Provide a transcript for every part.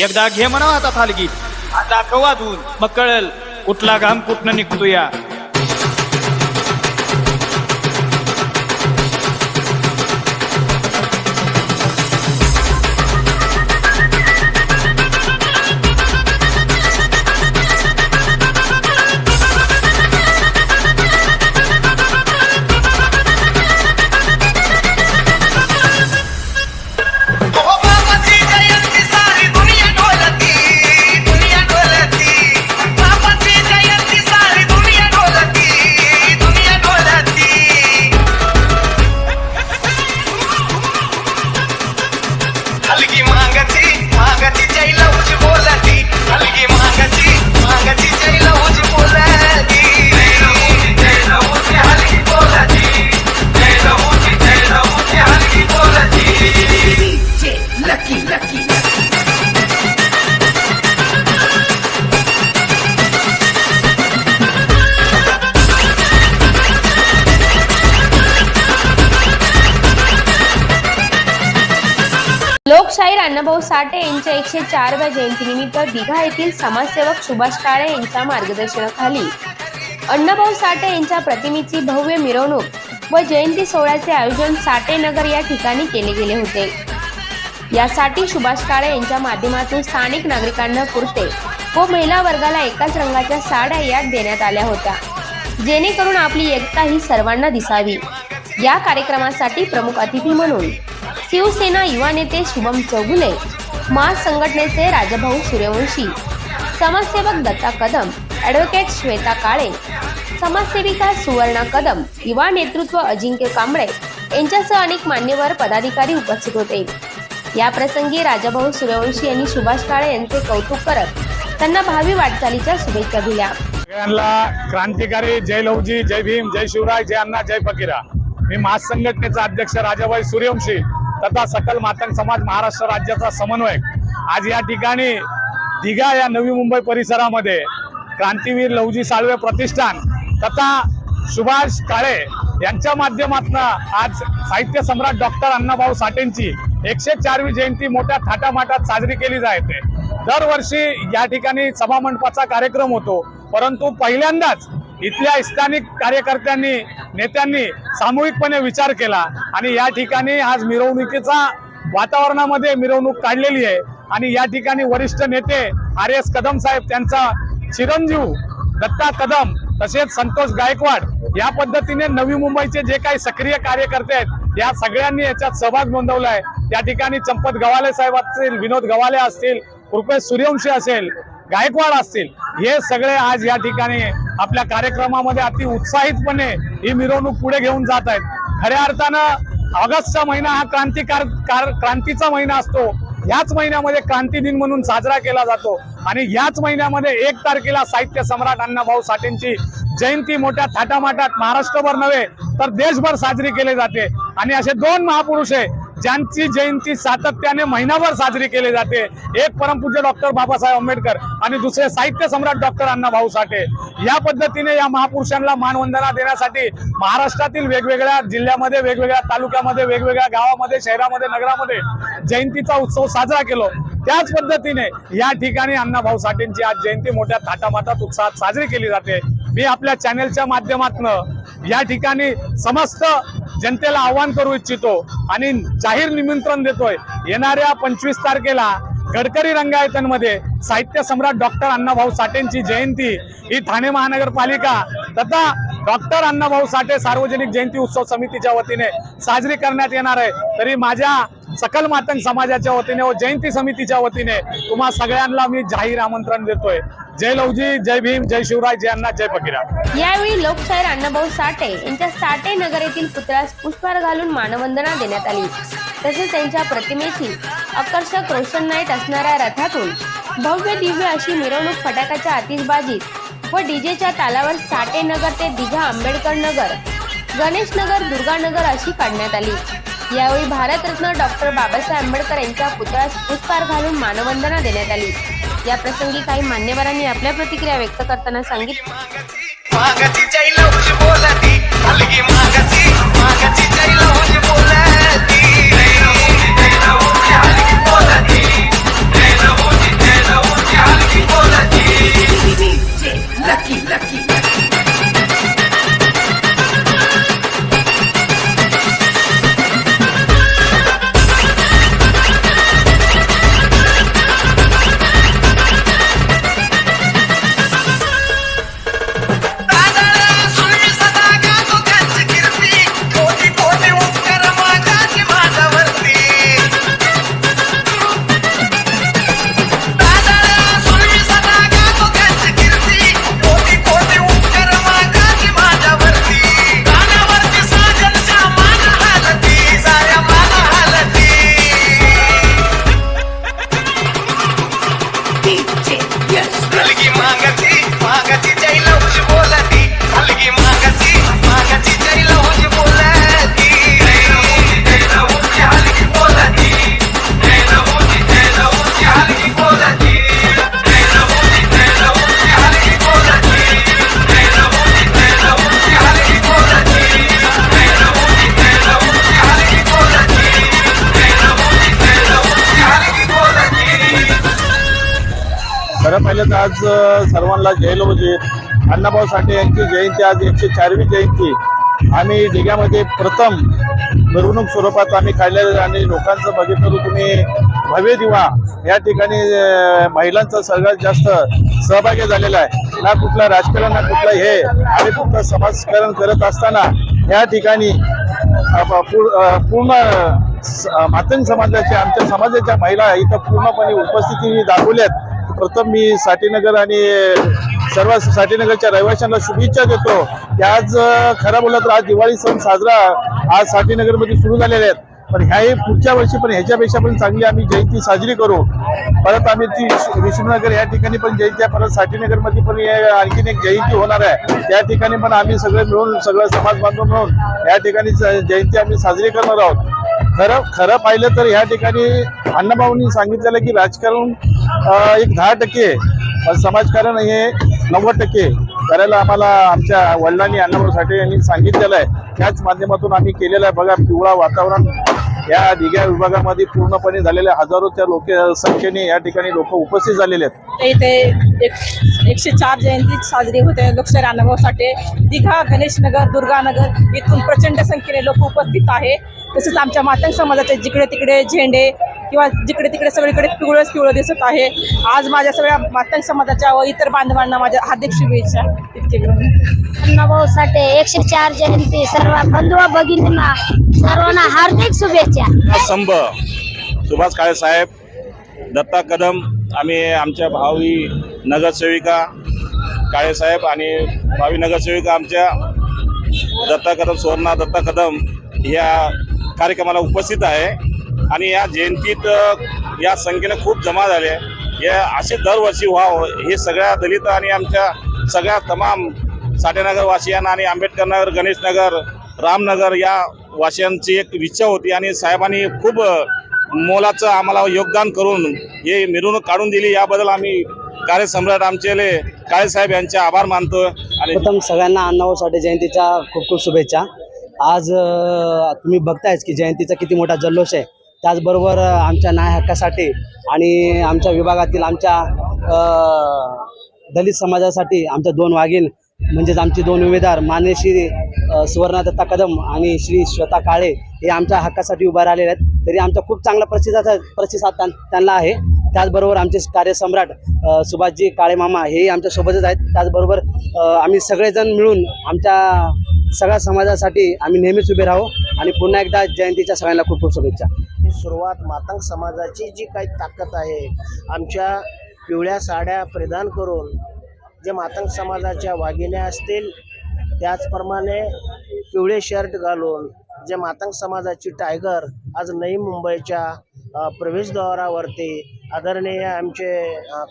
एकदा घे म्हणा आता थालगी आता वाजून मग कळल कुठला घाम कुठनं निघतो या लोकशाहीर अण्णाभाऊ साठे यांच्या एकशे चारव्या जयंतीनिमित्त दिघा येथील समाजसेवक सुभाष काळे यांच्या मार्गदर्शनाखाली. अण्णाभाऊ साठे यांच्या प्रतिमेची भव्य मिरवणूक व जयंती सोहळ्याचे आयोजन साठे नगर या ठिकाणी केले गेले होते. यासाठी सुभाष काळे यांच्या माध्यमातून स्थानिक नागरिकांना पुरते व महिला वर्गाला एकाच रंगाच्या साड्या यात देण्यात आल्या होत्या. जेणेकरून आपली एकता ही सर्वांना दिसावी. या कार्यक्रमासाठी प्रमुख अतिथी म्हणून शिवसेना युवा नेते शुभम चौगुले महासंघटनेचे राजाभाऊ सूर्यवंशी समाजसेवक दत्ता कदम ॲडव्होकेट श्वेता काळे समाजसेविका सुवर्णा कदम युवा नेतृत्व अजिंक्य कांबळे यांच्यासह अनेक मान्यवर पदाधिकारी उपस्थित होते. या प्रसंगी राजाभाऊ सूर्यवंशी यांनी सुभाष काळे यांचे कौतुक करत त्यांना भावी वाटचालीच्या शुभेच्छा दिल्या. सगळ्यांना क्रांतिकारी जय लवजी जय भीम जय शिवराय जय अण्णा जय फकीरा. मी महासंघटनेचा अध्यक्ष राजाभाई सूर्यवंशी. तथा सकल मातंग समाज महाराष्ट्र राज्याचा समन्वयक. आज या ठिकाणी दिघा या नवी मुंबई परिसरामध्ये क्रांतीवीर लवजी साळवे प्रतिष्ठान तथा सुभाष काळे यांच्या माध्यमातून आज साहित्य सम्राट डॉक्टर अण्णाभाऊ साठेंची एकशे चारवी जयंती मोठ्या थाटामाटात साजरी केली जाते. दरवर्षी या ठिकाणी सभामंडपाचा कार्यक्रम होतो. परंतु पहिल्यांदाच इथल्या स्थानिक कार्यकर्त्यांनी नेत्यांनी सामूहिकपणे विचार केला आणि या ठिकाणी आज मिरवणुकीचा वातावरणामध्ये मिरवणूक काढलेली आहे. आणि या ठिकाणी वरिष्ठ नेते आर एस कदम साहेब त्यांचा चिरंजीव दत्ता कदम तसेच संतोष गायकवाड या पद्धतीने नवी मुंबईचे जे काही सक्रिय कार्यकर्ते आहेत या सगळ्यांनी याच्यात सहभाग नोंदवला आहे त्या ठिकाणी चंपत गवाले साहेब असतील विनोद गवाले असतील कृपेश सूर्यवंशी असेल गायकवाड असतील हे सगळे आज या ठिकाणी आपल्या कार्यक्रमामध्ये अति उत्साहितपणे ही मिरवणूक पुढे घेऊन जात आहेत. खऱ्या अर्थानं ऑगस्टचा महिना हा क्रांतिकार कार- क्रांतीचा महिना असतो. याच महिन्यामध्ये क्रांती दिन म्हणून साजरा केला जातो. आणि याच महिन्यामध्ये एक तारखेला साहित्य सम्राट अण्णाभाऊ साठेंची जयंती मोठ्या थाटामाटात महाराष्ट्रभर नव्हे तर देशभर साजरी केली जाते. आणि असे दोन महापुरुष आहे ज्यांची जयंती सातत्याने महिनाभर साजरी केली जाते. एक परमपूज्य डॉक्टर बाबासाहेब आंबेडकर आणि दुसरे साहित्य सम्राट डॉक्टर अण्णाभाऊ साठे. या पद्धतीने या महापुरुषांना मानवंदना देण्यासाठी महाराष्ट्रातील वेगवेगळ्या जिल्ह्यामध्ये वेगवेगळ्या तालुक्यामध्ये वेगवेगळ्या गावामध्ये शहरामध्ये नगरामध्ये जयंतीचा उत्सव साजरा केलो. त्याच पद्धतीने या ठिकाणी अण्णाभाऊ साठेंची आज जयंती मोठ्या थाटामाटात उत्साहात साजरी केली जाते. मी आपल्या चॅनेलच्या माध्यमातून या ठिकाणी समस्त जनतेला आवाहन करू इच्छितो आणि जाहीर निमंत्रण देतोय. येणाऱ्या पंचवीस तारखेला गडकरी रंगायतनमध्ये साहित्य सम्राट डॉक्टर अण्णाभाऊ साठेंची जयंती ही ठाणे महानगरपालिका तथा डॉक्टर अण्णाभाऊ साठे सार्वजनिक जयंती उत्सव समितीच्या वतीने साजरी करण्यात येणार आहे. तरी माझ्या सकल मातंग समाजाच्या वतीने व जयंती समितीच्या वतीने तुम्हा सगळ्यांना मी जाहीर आमंत्रण देतोय. जय लवजी जय भीम जय शिवराय जय अण्णा जय फकीरा. यावेळी लोकशाहीर अण्णाभाऊ साठे यांच्या साठे नगर येथील पुतळ्यास पुष्पहार घालून मानवंदना देण्यात आली. तसेच त्यांच्या प्रतिमेची आकर्षक रोशन नाईट असणाऱ्या रथातून भव्य दिव्य अशी मिरवणूक फटाक्याच्या आतिषबाजीत व डीजेच्या तालावर साठे नगर ते दिघा आंबेडकर नगर गणेश नगर दुर्गानगर अशी काढण्यात आली. यावेळी भारतरत्न डॉक्टर बाबासाहेब आंबेडकर यांच्या पुतळ्यास पुष्पहार घालून मानवंदना देण्यात आली. या प्रसंगी काही मान्यवरांनी आपल्या प्रतिक्रिया व्यक्त करताना सांगितलं. आज अ, सर्वांना जयलोजी म्हणजे अण्णाभाऊ साठे यांची जयंती आज एकशे चारवी जयंती. आम्ही दिघ्यामध्ये प्रथम मिरवणूक स्वरूपात आम्ही काढलेलं आणि लोकांचं बघितलं तुम्ही भव्य दिवा. या ठिकाणी महिलांचा सगळ्यात जास्त सहभागी झालेला आहे. ना कुठलं राजकारण ना कुठलं हे आम्ही फक्त समाजकारण करत असताना या ठिकाणी पूर्ण स- मातंग समाजाच्या आमच्या समाजाच्या महिला इथं पूर्णपणे उपस्थिती दाखवल्यात. प्रथम मी साठीनगर आणि सर्व साठीनगरच्या रहिवाशांना शुभेच्छा देतो. की आज खरं बोललं तर आज दिवाळी सण साजरा आज साठीनगरमध्ये सुरू झालेले आहेत. पण ह्याही पुढच्या वर्षी पण ह्याच्यापेक्षा पण चांगली आम्ही जयंती साजरी करू. परत आम्ही ती विष्णू- विष्णुनगर या ठिकाणी पण जयंती आहे. परत साठीनगरमध्ये पण आणखीन एक जयंती होणार आहे. त्या ठिकाणी पण आम्ही सगळे मिळून सगळं समाज बांधव मिळून या ठिकाणी जयंती आम्ही साजरी करणार आहोत. खरं खरं पाहिलं तर ह्या ठिकाणी अण्णाभाऊंनी सांगितलेलं की राजकारण एक दहा टक्के समाजकारण हे नव्वद टक्के करायला आम्हाला आमच्या वडिलांनी अण्णाभाऊ साठे यांनी सांगितलेलं आहे. त्याच माध्यमातून आम्ही केलेलं आहे. बघा पिवळा वातावरण या दिघ्या विभागामध्ये पूर्णपणे झालेल्या हजारोच्या लोक संख्येने या ठिकाणी लोक उपस्थित झालेले आहेत. इथे एकशे चार जयंती साजरी होते. लोकशाही अण्णाभाऊ साठे दिघा गणेशनगर दुर्गानगर इथून प्रचंड संख्येने लोक उपस्थित आहे. तसेच आमच्या मातंग समाजाचे जिकडे तिकडे झेंडे किंवा जिकडे तिकडे सगळीकडे पिवळंच पिवळं दिसत आहे. आज माझ्या सगळ्या मातंग समाजाच्या व इतर बांधवांना माझ्या हार्दिक शुभेच्छा इतके अण्णाभाऊ साठे एकशे चार जयंती सर्व बंधू भगिनींना सर्वांना हार्दिक शुभेच्छा. संभ सुभाष काळे साहेब दत्ता कदम आम्ही आमच्या भावी नगरसेविका काळे साहेब आणि भावी नगरसेविका आमच्या दत्ता कदम सुवर्णा दत्ता कदम या कार्यक्रमाला उपस्थित आहे. आणि या जयंतीत या संख्येनं खूप जमा झाले या असे दरवर्षी व्हावं हे सगळ्या दलित आणि आमच्या सगळ्या तमाम साठेनगर वासियांना आणि आंबेडकर नगर रामनगर या वासियांची एक इच्छा होती आणि साहेबांनी खूप मोलाचं आम्हाला योगदान करून हे मिरवणूक काढून दिली. याबद्दल आम्ही कार्यसम्राट आमचे काळे साहेब यांचे आभार मानतो. आणि प्रथम सगळ्यांना अण्णाभाऊ साठे जयंतीच्या खूप खूप शुभेच्छा. आज तुम्ही बघतायच की जयंतीचा किती मोठा जल्लोष आहे. त्याचबरोबर आमच्या न्याय हक्कासाठी आणि आमच्या विभागातील आमच्या दलित समाजासाठी आमच्या दोन वाघीण म्हणजेच आमचे दोन उमेदवार मान्य श्री सुवर्णदत्ता कदम आणि श्री श्वेता काळे हे आमच्या हक्कासाठी उभा राहिलेले आहेत. तरी आमचा खूप चांगला प्रतिसाद प्रतिसाद त्यां- त्यांना आहे. त्याचबरोबर आमचे कार्यसम्राट सुभाषजी काळे मामा हेही आमच्यासोबतच आहेत. त्याचबरोबर आम्ही सगळेजण मिळून आमच्या सगळ्या समाजासाठी आम्ही नेहमीच उभे राहू आणि पुन्हा एकदा जयंतीच्या सगळ्यांना खूप खूप शुभेच्छा. ही सुरुवात मातंग समाजाची जी काही ताकद आहे आमच्या पिवळ्या साड्या परिधान करून जे मातंग समाजाच्या वाघिण्या असतील त्याचप्रमाणे पिवळे शर्ट घालून जे मातंग समाजाची टायगर आज नवी मुंबईच्या प्रवेशद्वारावरती आदरणीय आमचे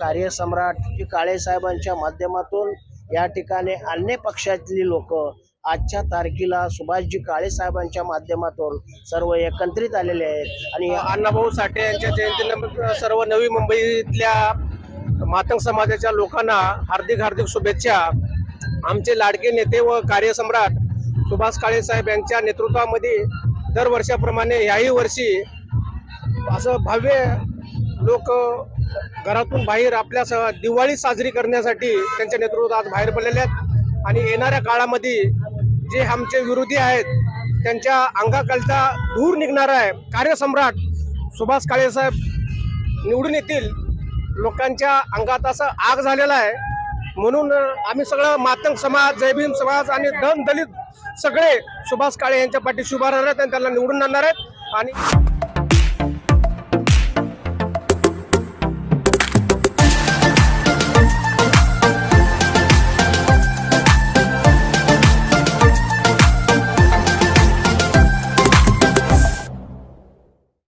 कार्यसम्राट श्री काळे साहेबांच्या माध्यमातून या ठिकाणी अन्य पक्षातली लोक आजच्या तारखेला सुभाषजी काळे साहेबांच्या माध्यमातून सर्व एकत्रित आलेले आहेत. आणि अण्णाभाऊ साठे यांच्या जयंतीला सर्व नवी मुंबईतल्या मातंग समाजाच्या लोकांना हार्दिक हार्दिक शुभेच्छा. आमचे लाडके नेते व कार्यसम्राट सुभाष काळे साहेब यांच्या नेतृत्वामध्ये दरवर्षाप्रमाणे याही वर्षी असं भव्य लोक घरातून बाहेर आपल्या स- दिवाळी साजरी करण्यासाठी त्यांच्या नेतृत्वात आज बाहेर पडलेले आहेत. आणि येणाऱ्या काळामध्ये जे आमचे विरोधी आहेत त्यांच्या अंगाखालचा धूर निघणार आहे. कार्यसम्राट सुभाष काळेसाहेब निवडून येतील. लोकांच्या अंगात असं आग झालेला आहे. म्हणून आम्ही सगळं मातंग समाज जयभीम समाज आणि धन दलित सगळे सुभाष काळे यांच्या पाठीशी उभा राहणार आहेत आणि त्यांना निवडून आणणार आहेत. आणि